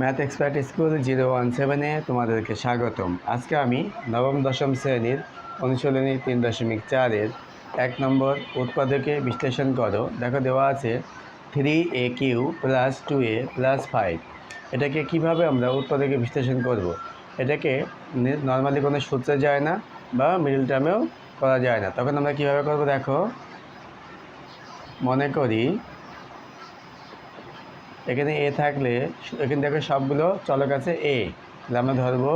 Math expert school zero one সেভেনে তোমাদেরকে স্বাগতম। আজকে আমি নবম, দশম শ্রেণির অনুশীলনী তিন দশমিক চারের এক নম্বর উৎপাদকে বিশ্লেষণ করো। দেখো দেওয়া আছে three a cube plus two a plus five এটাকে কীভাবে আমরা উৎপাদকে বিশ্লেষণ করব। এটাকে নর্মালি কোনো সূত্রে যায় না বা মিডল টার্মেও করা যায় না। তখন আমরা কীভাবে করব? দেখো, মনে করি এখানে এ থাকলে এখানে দেখো সবগুলো চলক আছে এ তাহলে আমরা ধরবো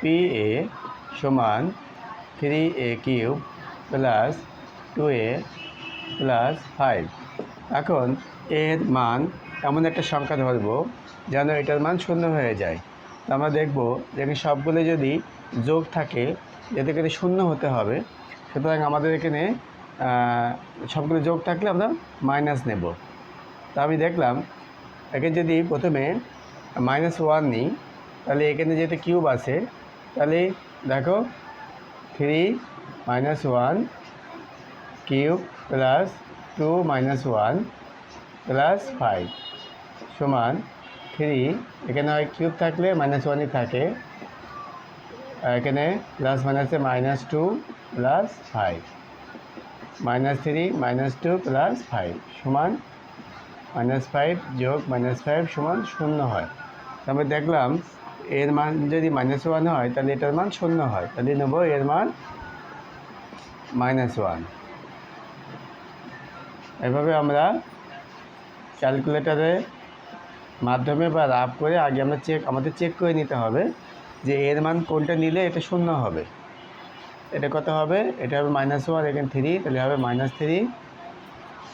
পি এ সমান three a cube plus two a plus five এখন এর মান এমন একটা সংখ্যা ধরবো যেন এটার মান শূন্য হয়ে যায়। তো আমরা দেখব যে এখানে সবগুলো যদি যোগ থাকে যাতে করে শূন্য হতে হবে। সুতরাং আমাদের এখানে সবগুলো যোগ থাকলে আমরা মাইনাস নেব। তা আমি দেখলাম এখানে যদি প্রথমে মাইনাস ওয়ান নিই, তাহলে এখানে যেহেতু কিউব আছে, তাহলে দেখো three minus one cube plus two minus one plus five সমান থ্রি এখানে হয় কিউব থাকলে মাইনাস ওয়ানই থাকে এখানে প্লাস মাইনাসে minus two plus five minus three minus two plus five সমান মাইনাস ফাইভ যোগ মাইনাস ফাইভ সমান শূন্য হয়। তারপরে দেখলাম এর মান যদি মাইনাস ওয়ান হয়, তাহলে এটার মান শূন্য হয়। তাহলে নেব এর মান মাইনাস ওয়ান। এভাবে আমরা ক্যালকুলেটারের মাধ্যমে বা রাফ করে আগে আমরা চেক আমাদের চেক করে নিতে হবে যে এর মান কোনটা নিলে এটা শূন্য হবে। এটা কত হবে? এটা হবে মাইনাস ওয়ান, এখানে থ্রি তাহলে হবে minus three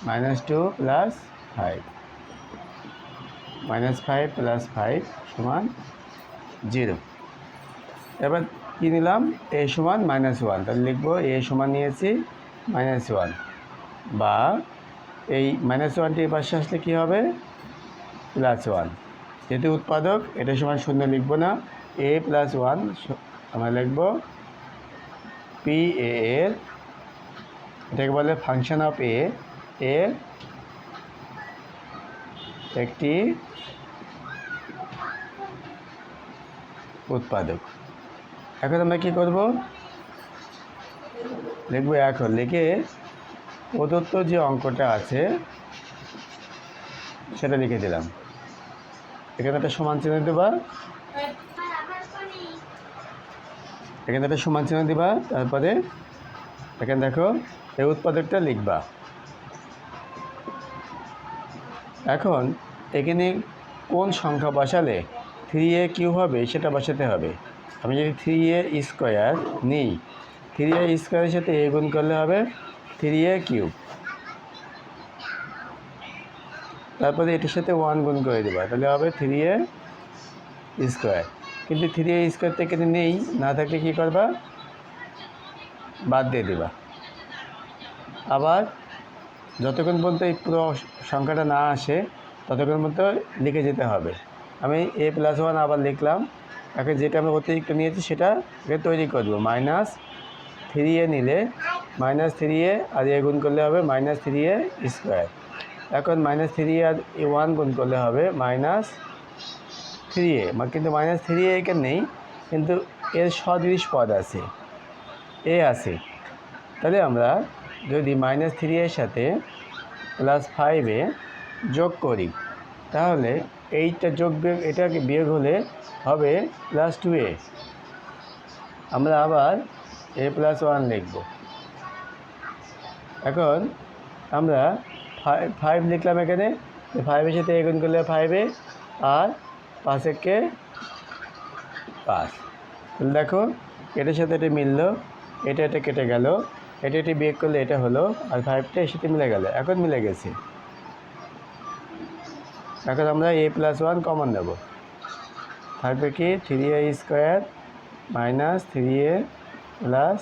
minus two plus five minus five plus five সমান জিরো এবার কী নিলাম? এ সমান মাইনাস ওয়ান তাহলে লিখব এ সমান নিয়েছি মাইনাস ওয়ান বা এই মাইনাস ওয়ানটি পাশে আসলে কী হবে? প্লাস ওয়ান যেহেতু উৎপাদক, এটা সমান শূন্য লিখব না। এ প্লাস ওয়ান আমরা লিখব পি এ এর, এটাকে বলে ফাংশন অফ এ এর একটি উৎপাদক। এখন আমরা কী করব? লিখব এখন, লিখে প্রদত্ত যে অঙ্কটা আছে, সেটা লিখে দিলাম। এখানে একটা সমান চিহ্ন দেবা। এখানে একটা সমান চিহ্ন দিবা, তারপরে এখানে দেখো, এই উৎপাদকটা লিখবা। এখন এখানে কোন সংখ্যা বসালে থ্রি এ কিউ হবে সেটা বসাতে হবে। আমি যদি থ্রি এ স্কোয়ার নিই থ্রি এ স্কোয়ারের সাথে এ গুণ করলে হবে থ্রি এ কিউব। তারপরে এটার সাথে ওয়ান গুণ করে দেবা, তাহলে হবে থ্রি এ স্কোয়ার কিন্তু থ্রি এ স্কোয়ার থেকে নেই, না থাকলে কী করবা? বাদ দিয়ে দেবা। আবার যতক্ষণ পর্যন্ত এই পুরো সংখ্যাটা না আসে ততক্ষণ পর্যন্ত লিখে যেতে হবে। আমি এ প্লাস ওয়ান আবার লিখলাম। এখন যেটা আমি অতিরিক্ত নিয়েছি সেটা তৈরি করব মাইনাস থ্রি এ নিলে মাইনাস থ্রি এ আর এ গুণ করলে হবে মাইনাস থ্রি এ স্কোয়ার এখন মাইনাস থ্রি আর এ ওয়ান গুণ করলে হবে মাইনাস থ্রি এ। কিন্তু মাইনাস থ্রি এ এখানে নেই, কিন্তু এর সদৃশ পদ আছে। এ আছে। তাহলে আমরা যদি মাইনাস থ্রি এর সাথে প্লাস ফাইভে যোগ করি। তাহলে এইটা যোগ বিয়োগ, এটাকে বিয়োগ হলে হবে প্লাস টু এ আমরা আবার এ প্লাস ওয়ান লিখব। এখন আমরা ফাইভ ফাইভ লিখলাম এখানে। ফাইভের সাথে এগুন করলে ফাইভে আর পাঁচেককে পাঁচ। দেখো, এটার সাথে এটা মিললো, এটা এটা কেটে গেল। এটা, এটি বিয়োগ করলে এটা হলো, আর ফাইভটা এর সাথে মিলে গেল। এখন মিলে গেছে। এখন আমরা এ প্লাস ওয়ান কমন নেব। থাকবে কি three a square minus three a plus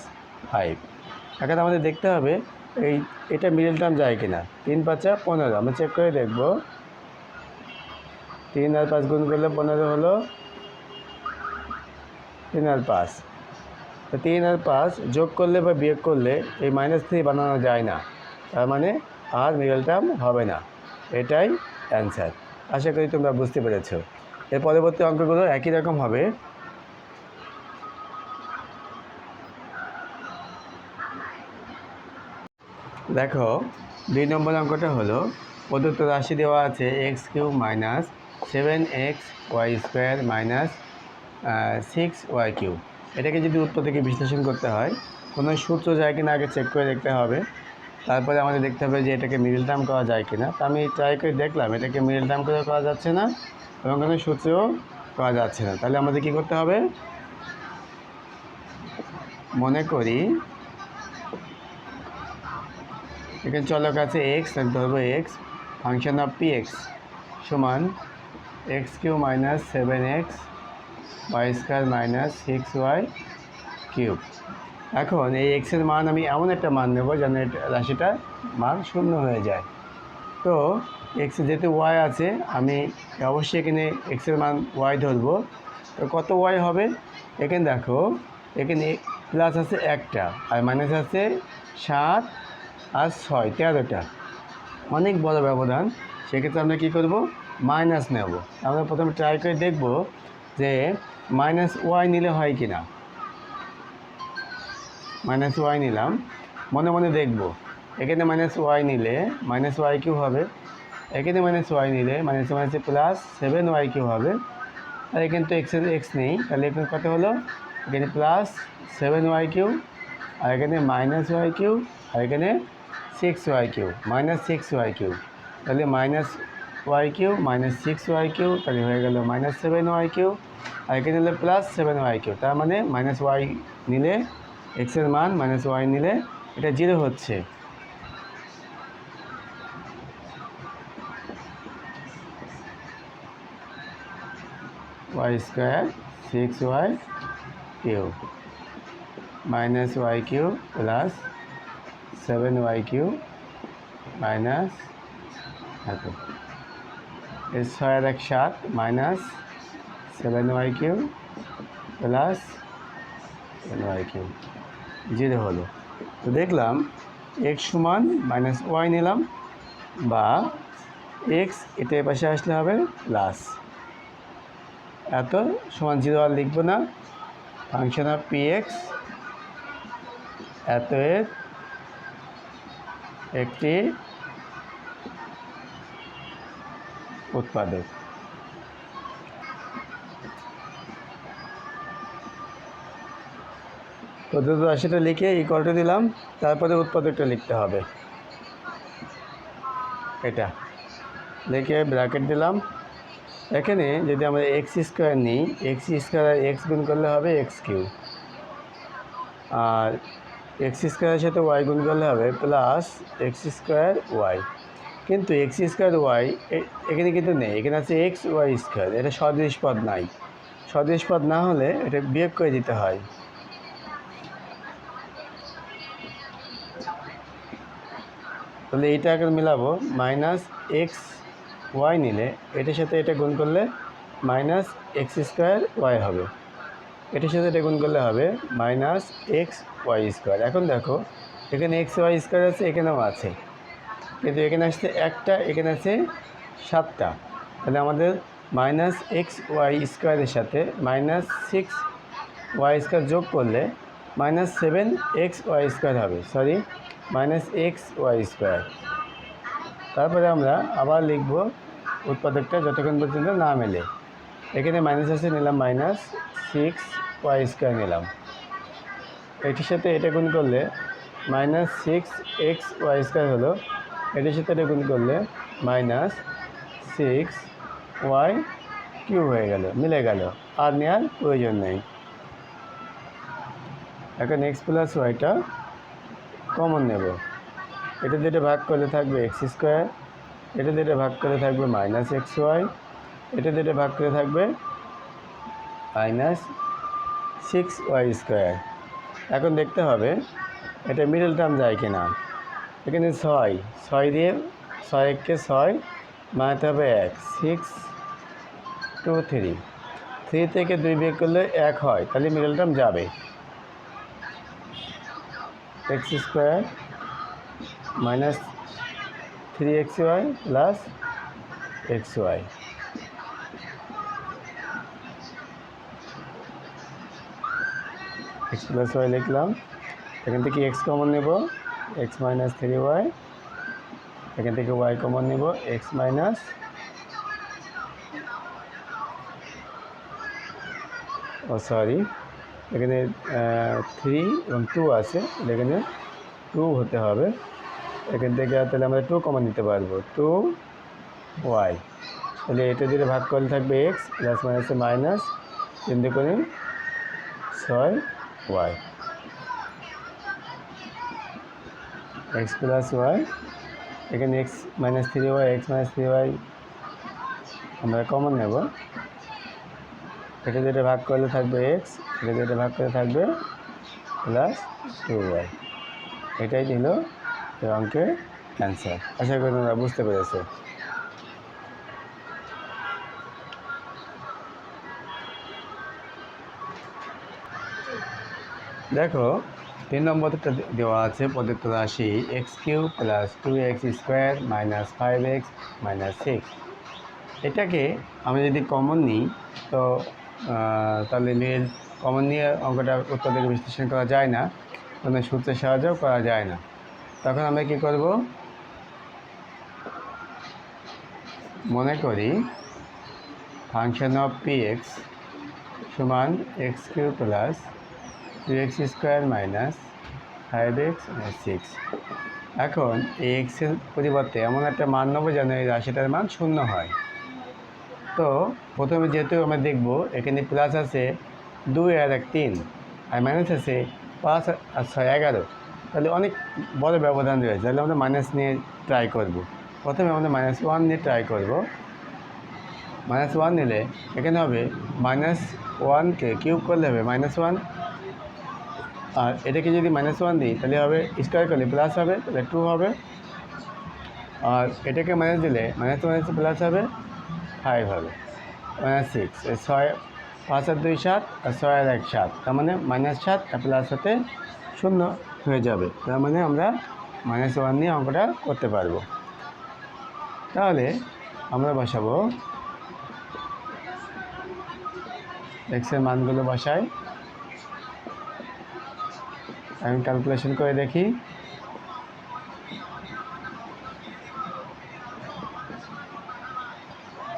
five এখন আমাদের দেখতে হবে, এই, এটা মিডল টার্ম যায় কিনা। তিন পাঁচা পনেরো আমরা চেক করে দেখব। তিন আর পাঁচ গুণ করলে পনেরো হলো তিন আর পাঁচ। তো তিন আর পাঁচ যোগ করলে বা বিয়োগ করলে এই মাইনাস থ্রি বানানো যায় না। তার মানে আর মিডল টার্ম হবে না। এটাই অ্যান্সার আশা করি তোমরা বুঝতে পেরেছ। এর পরবর্তী অঙ্কগুলো একই রকম হবে। দেখো, দুই নম্বর অঙ্কটা হলো, প্রদত্ত রাশি দেওয়া আছে x cube minus seven x y square minus six y cube এটাকে যদি উত্তর থেকে বিশ্লেষণ করতে হয়, কোনো সূত্র যায় কিনা আগে চেক করে দেখতে হবে। তারপরে আমাদের দেখতে হবে যে এটাকে মিডল টার্ম করা যায় কিনা। তো আমি ট্রাই করে দেখলাম, এটাকে মিডল টার্ম করে করা যাচ্ছে না এবং কোনো সূত্রেও করা যাচ্ছে না। তাহলে আমাদের কী করতে হবে? মনে করি এখানে চলক আছে এক্স তাহলে ধরবো x function of P x সমান x cube minus seven x y square minus six y cube. এখন এই এক্সের মান আমি এমন একটা মান নেব যেন রাশিটা মান শূন্য হয়ে যায়। তো এক্সে যেহেতু ওয়াই আছে, আমি অবশ্যই এখানে এক্সের মান ওয়াই ধরবো। তো কত ওয়াই হবে? এখানে দেখো, এখানে প্লাস আছে একটা আর মাইনাস আছে সাত আর ছয়, তেরোটা। অনেক বড় ব্যবধান। সেক্ষেত্রে আমরা কী করব? মাইনাস নেব। আমরা প্রথমে ট্রাই করে দেখব যে মাইনাস ওয়াই নিলে হয় কি না মাইনাস ওয়াই নিলাম। মনে মনে দেখব। এখানে মাইনাস ওয়াই নিলে মাইনাস ওয়াই কিউ হবে? এখানে মাইনাস ওয়াই নিলে মাইনাস মাইনাসে প্লাস সেভেন ওয়াই কিউ হবে? আর এখানে তো এক্সের এক্স নেই, তাহলে এখানে কত হলো? এখানে প্লাস সেভেন ওয়াই কিউ, আর এখানে মাইনাস ওয়াই কিউ, আর এখানে six y cube minus six y cube. তাহলে minus y cube minus six y cube, তাহলে হয়ে গেল মাইনাস সেভেন ওয়াই কিউ, আর এখানে হলো প্লাস সেভেন ওয়াই কিউ, তার মানে মাইনাস ওয়াই নিলে এক্সের মান মাইনাস ওয়াই নিলে এটা জিরো হচ্ছে। Y square six y cube minus y cube plus seven y cube minus এত এর ছয় এক সাত minus seven y cube plus seven y cube zero হলো। তো দেখলাম এক্স সমান মাইনাস ওয়াই নিলাম বা এক্স এটা এপাশে আসলে হবে প্লাস এত সমান জিরো আর লিখব না। ফাংশন অফ পি এক্স এত এর একটি উৎপাদক। প্রদত্ত রাশিটা লিখে ইকলটা দিলাম, তারপরে উৎপাদকটা লিখতে হবে। এটা। লিখে ব্র্যাকেট দিলাম। এখানে যদি আমরা এক্স স্কোয়ার নিই এক্স স্কোয়ার এক্স গুণ করলে হবে এক্স কিউ। আর এক্স স্কোয়ারের সাথে ওয়াই গুণ করলে হবে প্লাস এক্স স্কোয়ার ওয়াই কিন্তু এক্স স্কোয়ার ওয়াই এখানে কিন্তু নেই। এখানে আছে এক্স ওয়াই স্কোয়ার এটা সদৃশ পদ নাই। সদৃশ পদ না হলে এটা বিয়োগ করে দিতে হয়। তাহলে এইটা এখন মিলাবো মাইনাস এক্স ওয়াই নিলে এটার সাথে এটা গুণ করলে মাইনাস এক্স স্কোয়ার ওয়াই হবে। এটার সাথে এটা গুণ করলে হবে মাইনাস এক্স ওয়াই স্কোয়ার এখন দেখো, এখানে এক্স ওয়াই স্কোয়ার আছে, এখানেও আছে। কিন্তু এখানে আসছে একটা, এখানে আছে সাতটা। তাহলে আমাদের মাইনাস এক্স ওয়াই স্কোয়ারের সাথে মাইনাস সিক্স ওয়াই স্কোয়ার যোগ করলে minus seven x y square হবে, sorry, minus x y square. তারপরে আমরা আবার লিখব উৎপাদকটা যতক্ষণ পর্যন্ত না মেলে। এখানে মাইনাস আছে, নিলাম মাইনাস সিক্স ওয়াই স্কোয়ার নিলাম। এটির সাথে এটা গুণ করলে minus six x y square হলো, এটির সাথে এটা গুণ করলে মাইনাস সিক্স ওয়াই কিউ হয়ে গেল, মিলে গেল। আর নেওয়ার প্রয়োজন নেই। এখন এক্স প্লাস ওয়াইটা কমন নেব। এটা দিয়ে ভাগ করলে থাকবে এক্স স্কোয়ার এটা দিয়ে ভাগ করে থাকবে মাইনাস এক্স ওয়াই এটা দিয়ে ভাগ করে থাকবে মাইনাস সিক্স ওয়াই স্কোয়ার এখন দেখতে হবে, এটা মিডল টার্ম যায় কি না এখানে ছয় ছয় দিয়ে ছয় এককে ছয় বানাতে হবে এক সিক্স টু থ্রি থ্রি থেকে দুই বিয়োগ করলে এক হয়, তাহলে মিডল টার্ম যাবে। X square minus three x y plus x y. X plus y লিখলাম। এখান থেকে এক্স কমন নেব, এক্স মাইনাস থ্রি ওয়াই। এখান থেকে ওয়াই কমন নেব, এক্স মাইনাস ও সরি। এখানে থ্রি এবং টু আছে। এখানে টু হতে হবে। এখান থেকে তাহলে আমরা টু কমন নিতে পারব। টু ওয়াই তাহলে এটা দিয়ে ভাগ করলে থাকবে এক্স প্লাস মাইনাসে মাইনাস তিন করে ছয় ওয়াই এক্স প্লাস ওয়াই এখানে x minus three y x minus three y আমরা কমন নেব। এটা যেটা ভাগ করলে থাকবে এক্স এটা যেটা ভাগ করলে থাকবে প্লাস টু ওয়াই এটাই ছিল এই অঙ্কের অ্যান্সার আশা করি তোমরা বুঝতে পেরেছ। দেখো, তিন নম্বরটা দেওয়া আছে প্রদত্ত রাশি x cube plus two x square minus five x minus six এটাকে আমি যদি কমন নিই, তো তাহলে নিয়ে কমন নিয়ে অঙ্কটা উত্তর বিশ্লেষণ করা যায় না। কোনো সূত্রের সাহায্যও করা যায় না। তখন আমরা কী করব? মনে করি ফাংশন অফ পি এক্স সমান x cube plus two x square minus five x six এখন এই এক্সের পরিবর্তে এমন একটা মান নেব যেন এই রাশিটার মান শূন্য হয়। তো প্রথমে যেহেতু আমরা দেখব, এখানে প্লাস আছে দুই আর এক তিন, আর মাইনাস আছে পাঁচ আর ছয় এগারো। তাহলে অনেক বড় ব্যবধান রয়েছে, তাহলে আমরা মাইনাস নিয়ে ট্রাই করব। প্রথমে আমরা মাইনাস ওয়ান নিয়ে ট্রাই করব। মাইনাস ওয়ান নিলে এখানে হবে মাইনাস ওয়ানকে কিউব করলে হবে মাইনাস ওয়ান আর এটাকে যদি মাইনাস ওয়ান দিই, তাহলে হবে স্কোয়ার করলে প্লাস হবে, তাহলে টু হবে। আর এটাকে মাইনাস দিলে মাইনাস মাইনাস প্লাস হবে। ফাইভ হবে। সিক্স ছয় পাঁচ আর দুই সাত, আর ছয় এক সাত। তার মানে মাইনাস সাত, আর প্লাস সাথে শূন্য হয়ে যাবে। তার মানে আমরা মাইনাস ওয়ান নিয়ে অঙ্কটা করতে পারব। তাহলে আমরা বসাবো। এক্সের মানগুলো বসাই। আমি ক্যালকুলেশন করে দেখি।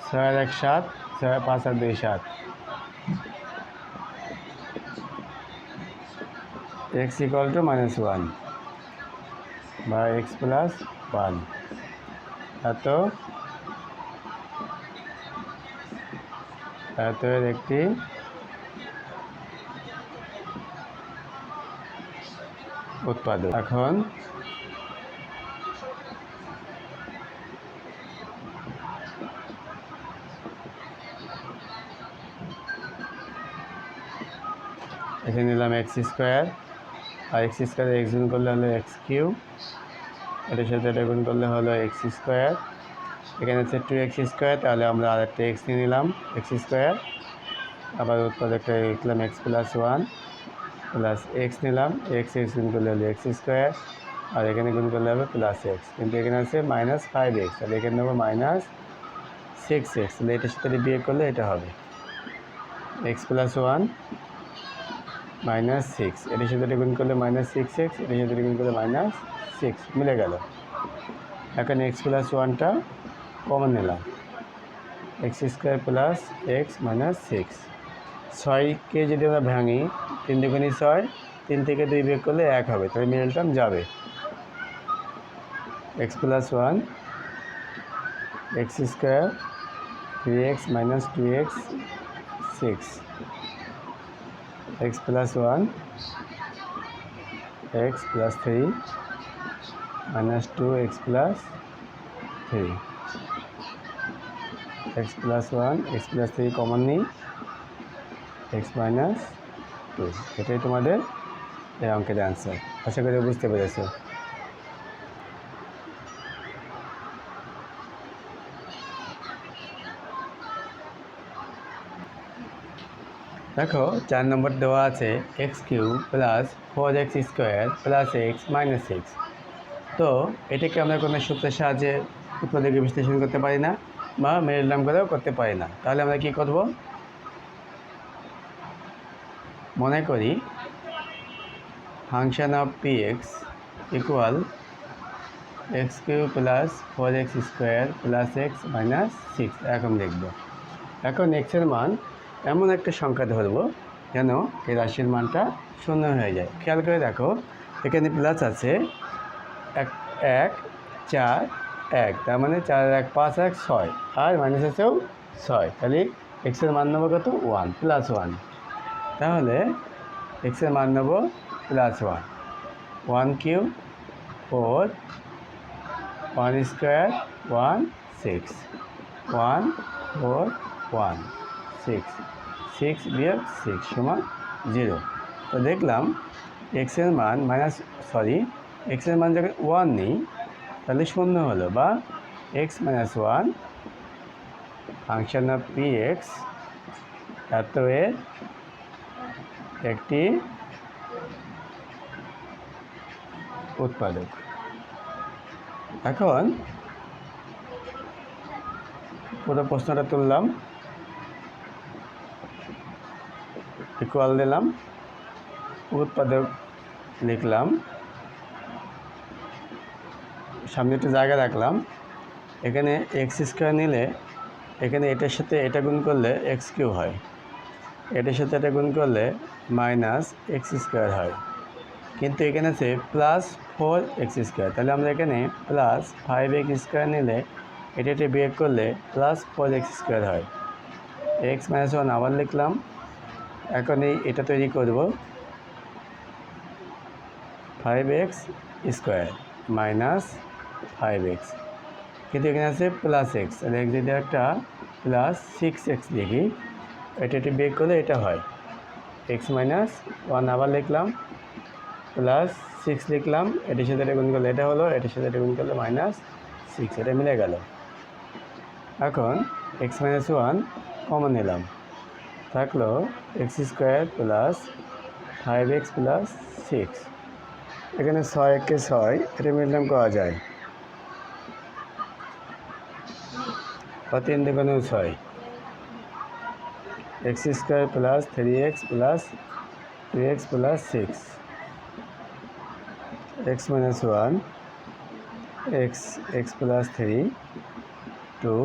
ছয় এক সাত, ছয় পাঁচ আর দুই সাত। X equal to minus one বা এক্স প্লাস ওয়ান এত। এর একটি উৎপাদক। এখন এখানে নিলাম এক্স স্কোয়ার। আর এক্স স্কোয়ার এক্স গুণ করলে হলো এক্স কিউ এটার সাথে এটা গুণ করলে হলো এক্স স্কোয়ার। এখানে হচ্ছে টু এক্স স্কোয়ার, তাহলে আমরা আর একটা এক্স নিয়ে নিলাম এক্স স্কোয়ার। আবার উৎপাদকটা লিখলাম x plus one plus x নিলাম এক্স এক্স গুণ করলে হলো এক্স স্কোয়ার। আর এখানে গুণ করলে হবে প্লাস এক্স কিন্তু এখানে আছে মাইনাস ফাইভ এক্স তাহলে এখানে নেব মাইনাস সিক্স এক্স তাহলে এটার সাথে বিয়ে করলে এটা হবে। X plus one minus six. এটার সাথে গুণ করলে মাইনাস সিক্স এক্স, এটার সাথে গুণ করলে মাইনাস সিক্স। মিলে গেল। এখন এক্স প্লাস ওয়ানটা কমন নিলাম। X square plus x minus six. ছয়কে যদি আমরা ভাঙি, তিন দুগুণি ছয়, তিন থেকে দুই বিয়োগ করলে এক হবে। তাহলে মিডল টার্ম যাবে। X plus one, x square, three x minus two x, six. X plus one x plus three minus two x plus three x plus one x plus three common নিই। X minus two এটাই তোমাদের এই অঙ্কের answer আশা করি বুঝতে পেরেছ। দেখো, চার নম্বর দেওয়া আছে x cube plus four x square plus x minus six তো এটাকে আমরা কোনো সূত্রের সাহায্যে উৎপাদকে বিশ্লেষণ করতে পারি না বা মেরিল নাম করেও করতে পারি না। তাহলে আমরা কি করব? মনে করি function of P x equal x cube plus four x square plus x minus six এরকম লিখব। এখন এক্সের মান এমন একটা সংখ্যা ধরবো যেন এই রাশির মানটা শূন্য হয়ে যায়। খেয়াল করে দেখো, এখানে প্লাস আছে এক এক, চার, এক, তার মানে চার, এক, পাঁচ, এক, ছয়, আর মাইনাস আছেও ছয়, তাহলে এক্সের মান নেব কত? ওয়ান প্লাস ওয়ান তাহলে এক্সের মান নেব plus one one cube four one square one six one four one six six বিয়োগ সিক্স সমান জিরো তো দেখলাম এক্সের মান মাইনাস সরি এক্সের মান যখন ওয়ান নেই, তাহলে শূন্য হলো বা x minus one function of P এক্সের একটি উৎপাদক। এখন পুরো প্রশ্নটা তুললাম। ইকুয়াল দিলাম, উৎপাদক লিখলাম, সামনে একটু জায়গা রাখলাম, এখানে এক্স স্কোয়ার নিলে এখানে এটার সাথে এটা গুণ করলে এক্স কিউ হয়, এটার সাথে এটা গুণ করলে মাইনাস এক্স স্কোয়ার হয়, কিন্তু এখানে আছে প্লাস ফোর এক্স স্কোয়ার তাহলে আমরা এখানে প্লাস ফাইভ এক্স স্কোয়ার নিলে এটা এটা বিয়োগ করলে প্লাস ফোর এক্স স্কোয়ার হয় এক্স মাইনাস ওয়ান আবার লিখলাম এখন এই এটা তৈরি করব five x square minus five x কিন্তু এখানে আছে প্লাস এক্স তাহলে যদি একটা প্লাস সিক্স এক্স লিখি, এটা এটি বিয়োগ করলে এটা হয়। এক্স মাইনাস ওয়ান আবার লিখলাম প্লাস সিক্স লিখলাম, এটির সাথে গুণ করলে এটা হলো, এটির সাথে গুণ করলে মাইনাস সিক্স এটা মিলে গেল। এখন এক্স মাইনাস ওয়ান কমন নিলাম। থাকল x square plus five x plus six এখানে ছয় একে ছয়, এটা মিললাম করা যায়। তিন দুগুণে ছয়। X square plus three x plus two x plus six x minus one x x plus three two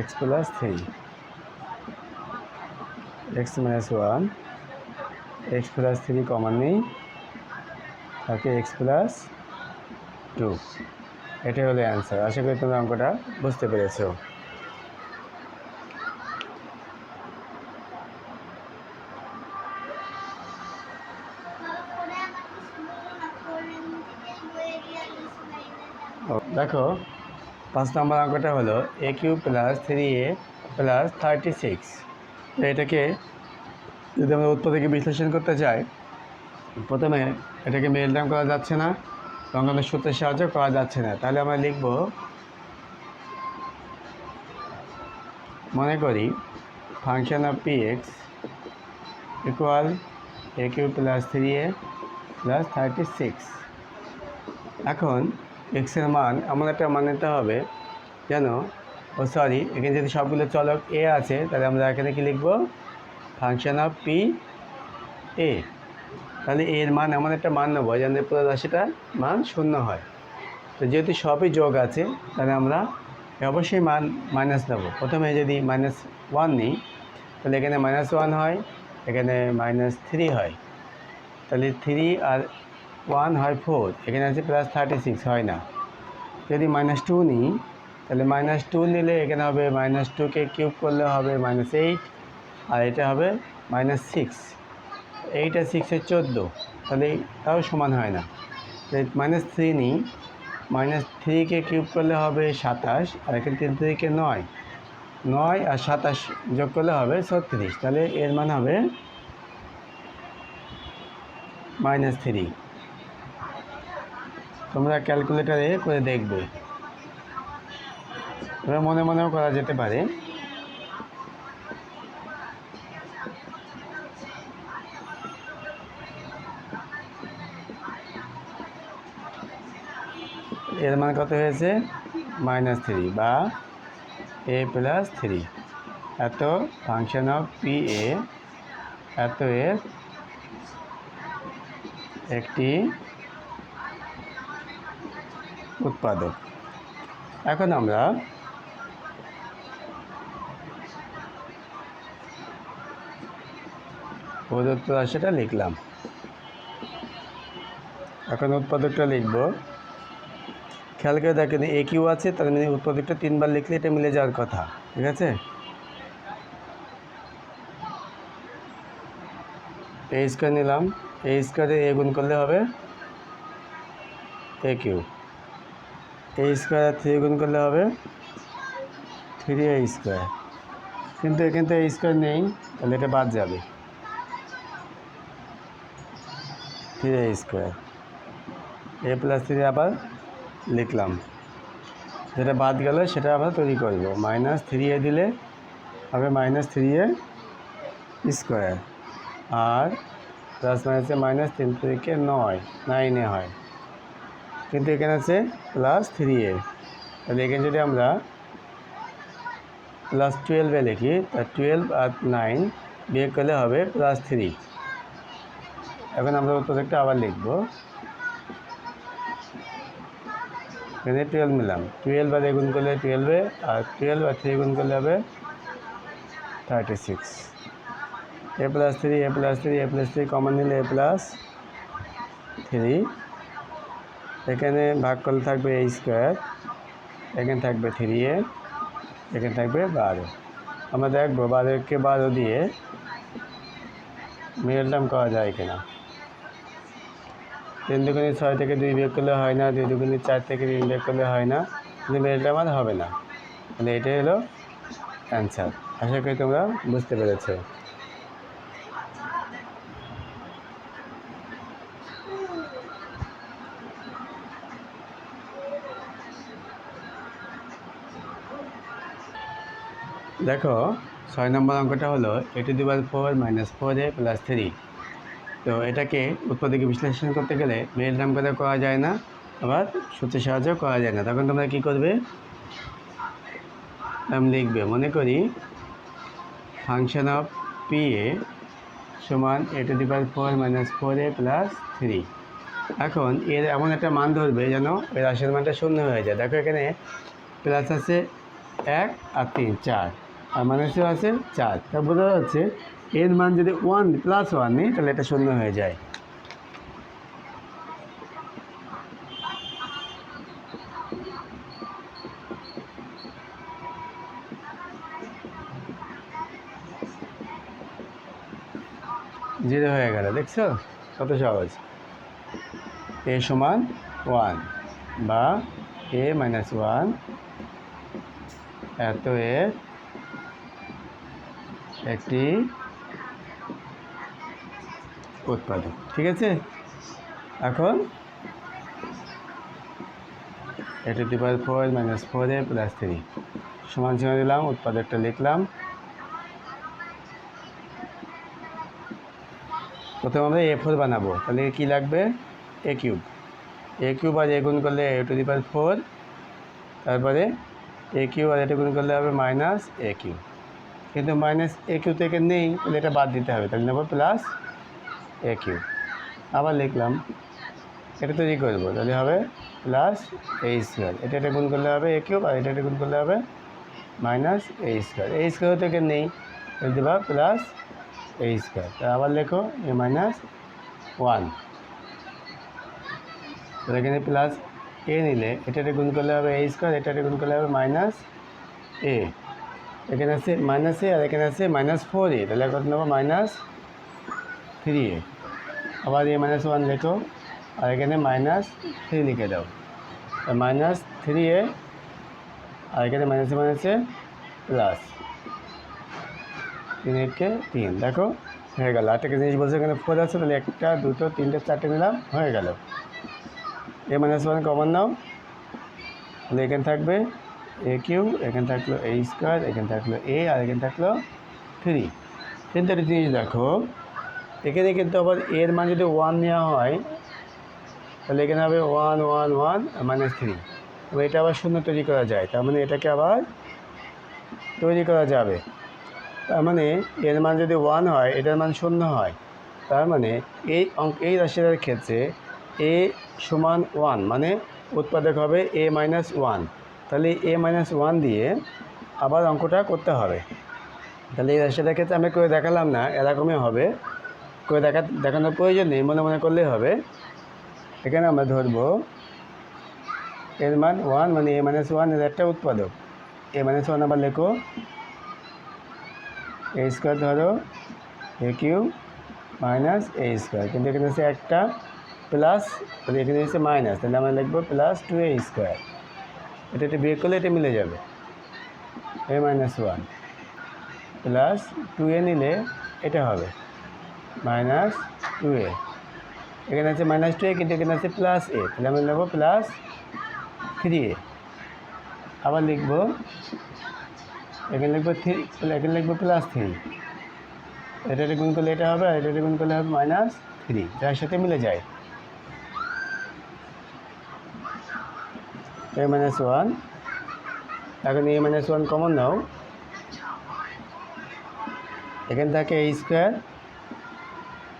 x plus three x minus one x plus three common নেই থাকে এক্স প্লাস টু এটাই হলো answer আশা করি তোমরা অঙ্কটা বুঝতে পেরেছ। দেখো, পাঁচ নম্বর অঙ্কটা হলো a cube plus three a plus thirty six এটাকে যদি আমরা উৎপাদকে বিশ্লেষণ করতে চাই, প্রথমে এটাকে মেলডাম করা যাচ্ছে না রঙ্গনের সূত্রের সাহায্য করা যাচ্ছে না। তাহলে আমরা লিখব, মনে করি function of P x equal a cube plus three a plus thirty six এখন এক্সের মান, এমন একটা মান নিতে হবে যেন ও সরি এখানে যদি সবগুলো চলক এ আছে, তাহলে আমরা এখানে কি লিখব? ফাংশন অফ পি এ তাহলে এর মান, এমন একটা মান নেব, যেন পুরো রাশিটার মান শূন্য হয়। তো যেহেতু সবই যোগ আছে, তাহলে আমরা অবশ্যই মান মাইনাস নেব। প্রথমে যদি মাইনাস ওয়ান নিই, তাহলে এখানে মাইনাস ওয়ান হয়, এখানে মাইনাস থ্রি হয়। তাহলে থ্রি আর ওয়ান হয় ফোর এখানে আছে প্লাস থার্টি সিক্স হয় না। যদি মাইনাস টু নিই তাহলে মাইনাস টু নিলে এখানে হবে মাইনাস টুকে কিউব করলে হবে মাইনাস এইট আর এটা হবে মাইনাস সিক্স এইট আর সিক্সের চোদ্দ, তাহলে তাও সমান হয় না। মাইনাস থ্রি নিই মাইনাস থ্রিকে কিউব করলে হবে সাতাশ, আর এখানে তিন থ্রিকে নয়। নয় আর সাতাশ যোগ করলে হবে ছত্রিশ, তাহলে এর মান হবে মাইনাস থ্রি তোমরা ক্যালকুলেটারে করে দেখবে। তোমরা মনে মনেও করা যেতে পারে। এর মান কত হয়েছে? মাইনাস থ্রি বা এ প্লাস থ্রি। এত ফাংশন অফ পি এ, এত এর একটি উৎপাদক। এখন আমরা প্রদত্ত রাশিটা লিখলাম। এখন উৎপাদকটা লিখব। খেয়াল করে দেখেন, এ কিউ আছে, তার মানে উৎপাদকটা তিনবার লিখলে এটা মিলে যাওয়ার কথা, ঠিক আছে? এ স্কোয়ার নিলাম, এ স্কোয়ারে এ গুণ করলে হবে a cube. A square three গুণ করলে হবে থ্রি এ স্কোয়ার। কিন্তু এখানে এ স্কোয়ার নেই, তাহলে এটা বাদ যাবে। Three a square a plus three আবার লিখলাম। যেটা বাদ গেল, সেটা আবার তৈরি করব। মাইনাস থ্রি এ দিলে হবে মাইনাস থ্রি এ স্কোয়ার আর প্লাস মাইনাসে মাইনাস তিন থেকে নয় নাইনে হয়। কিন্তু এখানে আছে প্লাস থ্রি এ তাহলে এখানে যদি আমরা প্লাস টুয়েলভে লিখি তা টুয়েলভ আর নাইন বিয়োগ করলে হবে প্লাস থ্রি এখন আমরা উত্তরটা আবার লিখব। এখানে টুয়েলভ নিলাম। টুয়েলভ আর গুণ করলে টুয়েলভে আর টুয়েলভ আর থ্রি গুণ করলে হবে thirty six a plus three a plus three a plus three common নিলে এ প্লাস থ্রি এখানে ভাগ করলে থাকবে এ স্কোয়ার এখানে থাকবে থ্রি এ এখানে থাকবে বারো আমরা দেখব বারোকে বারো দিয়ে মিডল টার্ম করা যায় কিনা। তিন দুগুণে ছয় থেকে দুই বিয়োগ করলে হয় না, দুই দুগুণে চার থেকে তিন বিয়োগ করলে হয় না। কিন্তু মিডল আমার হবে না। তাহলে এটাই হলো অ্যান্সার আশা করি তোমরা বুঝতে পেরেছ। দেখো, ছয় নম্বর অঙ্কটা হলো a to four minus four a plus three তো এটাকে উৎপাদকে বিশ্লেষণ করতে গেলে মেল নাম কথা করা যায় না? আবার সূত্রের সাহায্যেও করা যায় না। তখন তোমরা কী করবে? নাম লিখবে। মনে করি ফাংশন অফ পি এ সমান a to the four minus four a plus three এখন এর এমন একটা মান ধরবে যেন এর রাশির মানটা শূন্য হয়ে যায়। দেখো এখানে প্লাস আছে এক আর তিন, চার। আর মাইনাসও আছে চার। তা বোঝা যাচ্ছে এর মান যদি ওয়ান প্লাস ওয়ান নিই, তাহলে এটা শূন্য হয়ে যায়। জিরো হয়ে গেল, দেখছ? কত সহজ? এ সমান ওয়ান বা এ মাইনাস ওয়ান এত এর একটি উৎপাদক, ঠিক আছে? এখন a to power four minus four a plus three সমান চিহ্ন দিলাম, উৎপাদকটা লিখলাম। প্রথমে আমরা এ ফোর বানাবো, তাহলে কি লাগবে? এ কিউব এ কিউব আর এ গুণ করলে এ টু দি পাওয়ার ফোর তারপরে এ কিউ আর এটা গুণ করলে হবে মাইনাস এ কিউ কিন্তু মাইনাস এ কিউ থেকে নেই, তাহলে এটা বাদ দিতে হবে, তাহলে নেব প্লাস এ কিউ আবার লিখলাম, এটা তৈরি করব তাহলে হবে প্লাস এ স্কোয়ার এটা এটা গুণ করলে হবে এ কিউব আর এটা এটা গুণ করলে হবে minus a square a square থেকে নেই। দেবা প্লাস এ স্কোয়ার তা আবার লেখো এ মাইনাস ওয়ান এখানে প্লাস এ নিলে, এটা এটা গুণ করলে হবে এ স্কোয়ার এটা এটা গুণ করলে হবে মাইনাস এ এখানে আছে মাইনাস এ আর এখানে আছে মাইনাস ফোর এ তাহলে কত নেব মাইনাস থ্রি এ। আবার এ মাইনাস ওয়ান লেখো, আর এখানে মাইনাস থ্রি লিখে দাও। মাইনাস থ্রি এ, আর এখানে মাইনাসে মাইনাসে প্লাস তিন একে তিন। দেখো, হয়ে গেল। আরেকটা জিনিস বলছে, এখানে ফোর আছে, তাহলে একটা, দুটো, তিনটে, চারটে নিলাম, হয়ে গেল। এ মাইনাস ওয়ান কমন নাও। তাহলে এখানে থাকবে এ কিউ, এখানে থাকল এ স্কোয়ার এখানে থাকল এ আর এখানে থাকল থ্রি একটা জিনিস দেখো। এখানে কিন্তু আবার এর মান যদি ওয়ান নেওয়া হয়, তাহলে এখানে হবে one one one minus three এবার এটা আবার শূন্য তৈরি করা যায়, তার মানে এটাকে আবার তৈরি করা যাবে। তার মানে এর মান যদি ওয়ান হয়, এটার মান শূন্য হয়, তার মানে এই অঙ্ক এই রাশিটার ক্ষেত্রে এ সমান ওয়ান মানে উৎপাদক হবে এ মাইনাস ওয়ান তাহলে এ মাইনাস ওয়ান দিয়ে আবার অঙ্কটা করতে হবে। তাহলে এই রাশিটার ক্ষেত্রে আমি করে দেখালাম না, এরকমই হবে। করে দেখা দেখানোর প্রয়োজন নেই, মনে মনে করলে হবে। এখানে আমরা ধরবো, এর মান ওয়ান মানে এ মাইনাস ওয়ানের একটা উৎপাদক। এ মাইনাস ওয়ান আবার লেখো। এ স্কোয়ার ধরো a cube minus a square কিন্তু এখানে হচ্ছে একটা প্লাস তাহলে এখানে হচ্ছে মাইনাস তাহলে আমরা লিখব প্লাস টু এ স্কোয়ার এটা এটা বিয়োগ করলে এটা মিলে যাবে। A minus one plus two a নিলে এটা হবে। Minus two a. এখানে আছে মাইনাস টু এ, কিন্তু এখানে আছে প্লাস এ। তাহলে আমরা নেব প্লাস থ্রি এ। আবার লিখব, এখানে লিখব থ্রি এখানে লিখব প্লাস থ্রি। এটা গুণ করলে এটা হবে, আর এটা গুণ করলে হবে মাইনাস থ্রি। যার সাথে মিলে যায়। A minus one. এখন এ মাইনাস ওয়ান কমন নাও। এখানে থাকে এ স্কোয়ার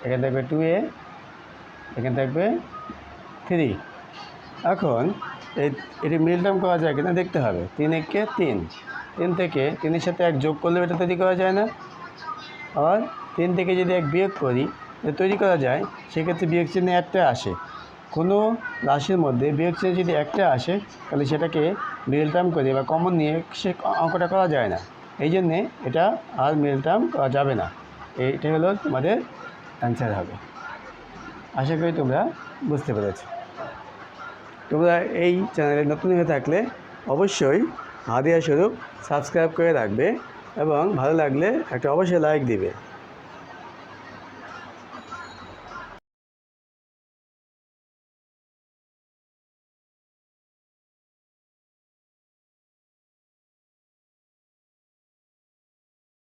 এখানে থাকবে টু এ এখানে থাকবে থ্রি এখন এটি মিল টার্ম করা যায় কিনা দেখতে হবে। তিন একে তিন। তিন থেকে তিনের সাথে এক যোগ করলেও এটা তৈরি করা যায় না। আবার তিন থেকে যদি এক বিয়োগ করি তৈরি করা যায়, সেক্ষেত্রে বিয়োগ চিহ্নে একটা আসে। কোনো রাশির মধ্যে বিয়োগ চিহ্নে যদি একটা আসে, তাহলে সেটাকে মিল টার্ম করে বা কমন নিয়ে সে অঙ্কটা করা যায় না। এই জন্যে এটা আর মিল টার্ম করা যাবে না। এইটাই হলো তোমাদের অ্যান্সার হবে। আশা করি তোমরা বুঝতে পেরেছ। তোমরা এই চ্যানেলে নতুন হয়ে থাকলে অবশ্যই হাদিয়া স্বরূপ সাবস্ক্রাইব করে রাখবে এবং ভালো লাগলে একটা অবশ্যই লাইক দিবে।